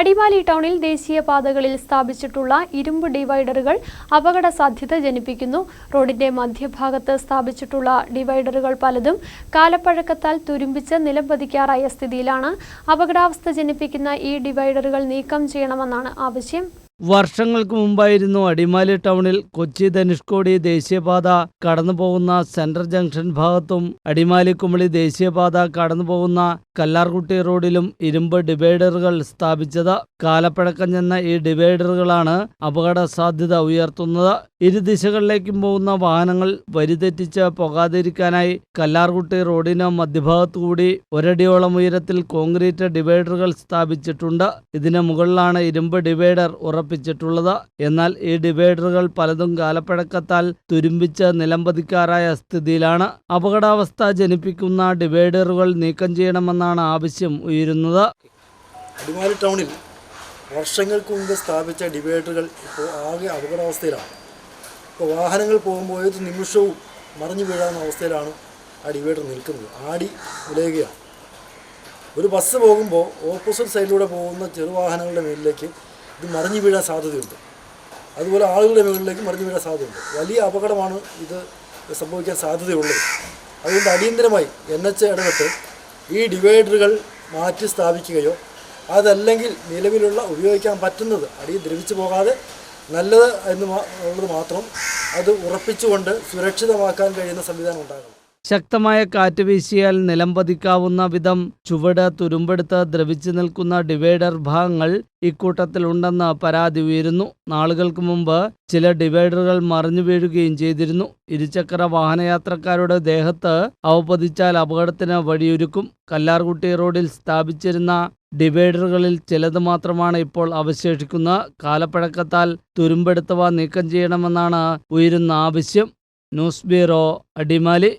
അടിമാലി ടൗണിൽ ദേശീയപാതകളിൽ സ്ഥാപിച്ചിട്ടുള്ള ഇരുമ്പ് ഡിവൈഡറുകൾ അപകട സാധ്യത ജനിപ്പിക്കുന്നു. റോഡിന്റെ മധ്യഭാഗത്ത് സ്ഥാപിച്ചിട്ടുള്ള ഡിവൈഡറുകൾ പലതും കാലപ്പഴക്കത്താൽ തുരുമ്പിച്ച് നിലംപതിക്കാറായ സ്ഥിതിയിലാണ്. അപകടാവസ്ഥ ജനിപ്പിക്കുന്ന ഈ ഡിവൈഡറുകൾ നീക്കം ചെയ്യണമെന്നാണ് ആവശ്യം. വർഷങ്ങൾക്ക് മുമ്പായിരുന്നു അടിമാലി ടൗണിൽ കൊച്ചി ധനുഷ്കോടി ദേശീയപാത കടന്നുപോകുന്ന സെൻട്രൽ ജംഗ്ഷൻ ഭാഗത്തും അടിമാലി കുമളി ദേശീയപാത കടന്നു പോകുന്ന കല്ലാർകുട്ടി റോഡിലും ഇരുമ്പ് ഡിവൈഡറുകൾ സ്ഥാപിച്ചത് കാലപ്പഴക്കം ചെന്ന ഈ ഡിവൈഡറുകളാണ് അപകട സാധ്യത ഉയർത്തുന്നത്. ഇരു ദിശകളിലേക്കും പോകുന്ന വാഹനങ്ങൾ വരിതെറ്റിച്ച് പോകാതിരിക്കാനായി കല്ലാർകുട്ടി റോഡിന് മധ്യഭാഗത്തുകൂടി ഒരടിയോളം ഉയരത്തിൽ കോൺക്രീറ്റ് ഡിവൈഡറുകൾ സ്ഥാപിച്ചിട്ടുണ്ട്. ഇതിന് മുകളിലാണ് ഇരുമ്പ് ഡിവൈഡർ ഉറപ്പിച്ചിട്ടുള്ളത്. എന്നാൽ ഈ ഡിവൈഡറുകൾ പലതും കാലപ്പഴക്കത്താൽ തുരുമ്പിച്ച് നിലംപതിക്കാറായ സ്ഥിതിയിലാണ്. അപകടാവസ്ഥ ജനിപ്പിക്കുന്ന ഡിവൈഡറുകൾ നീക്കം ചെയ്യണമെന്നാണ് ആവശ്യം ഉയരുന്നത്. അടിമാലി ടൗണിൽ വർഷങ്ങൾക്ക് മുമ്പ് സ്ഥാപിച്ച ഡിവൈഡറുകൾ ഇപ്പോൾ ആകെ അപകടാവസ്ഥയിലാണ്. ഇപ്പോൾ വാഹനങ്ങൾ പോകുമ്പോൾ ഏത് നിമിഷവും മറിഞ്ഞു വീഴാവുന്ന അവസ്ഥയിലാണ് ആ ഡിവൈഡർ നിൽക്കുന്നത്. ആടി ഉലയുകയാണ് ഒരു ബസ് പോകുമ്പോൾ ഓപ്പോസിറ്റ് സൈഡിലൂടെ പോകുന്ന ചെറുവാഹനങ്ങളുടെ മേലിലേക്ക് ഇത് മറിഞ്ഞു വീഴാൻ സാധ്യതയുണ്ട്. അതുപോലെ ആളുകളുടെ മുകളിലേക്ക് മറിഞ്ഞു വീഴാൻ സാധ്യതയുണ്ട്. വലിയ അപകടമാണ് ഇത് സംഭവിക്കാൻ സാധ്യതയുള്ളത്. അതുകൊണ്ട് അടിയന്തരമായി എൻ എച്ച് ഇടപെട്ട് ഈ ഡിവൈഡറുകൾ മാറ്റി സ്ഥാപിക്കുകയോ അതല്ലെങ്കിൽ നിലവിലുള്ള ഉപയോഗിക്കാൻ പറ്റുന്നത് അടിയിൽ ദ്രവിച്ചു പോകാതെ നല്ലത് എന്ന് ഉള്ളത് മാത്രം അത് ഉറപ്പിച്ചുകൊണ്ട് സുരക്ഷിതമാക്കാൻ കഴിയുന്ന സംവിധാനം ഉണ്ടാകണം. ശക്തമായ കാറ്റ് വീശിയാൽ നിലംപതിക്കാവുന്ന വിധം ചുവട് തുരുമ്പെടുത്ത് ദ്രവിച്ചു നിൽക്കുന്ന ഡിവൈഡർ ഭാഗങ്ങൾ ഇക്കൂട്ടത്തിലുണ്ടെന്ന് പരാതി ഉയരുന്നു. നാളുകൾക്ക് മുമ്പ് ചില ഡിവൈഡറുകൾ മറിഞ്ഞു വീഴുകയും ചെയ്തിരുന്നു. ഇരുചക്ര വാഹനയാത്രക്കാരുടെ ദേഹത്ത് അവപതിച്ചാൽ അപകടത്തിന് വഴിയൊരുക്കും. കല്ലാർകുട്ടി റോഡിൽ സ്ഥാപിച്ചിരുന്ന ഡിവൈഡറുകളിൽ ചിലത് മാത്രമാണ് ഇപ്പോൾ അവശേഷിക്കുന്ന കാലപ്പഴക്കത്താൽ തുരുമ്പെടുത്തവ നീക്കം ചെയ്യണമെന്നാണ് ഉയരുന്ന ആവശ്യം. News bureau Adimali.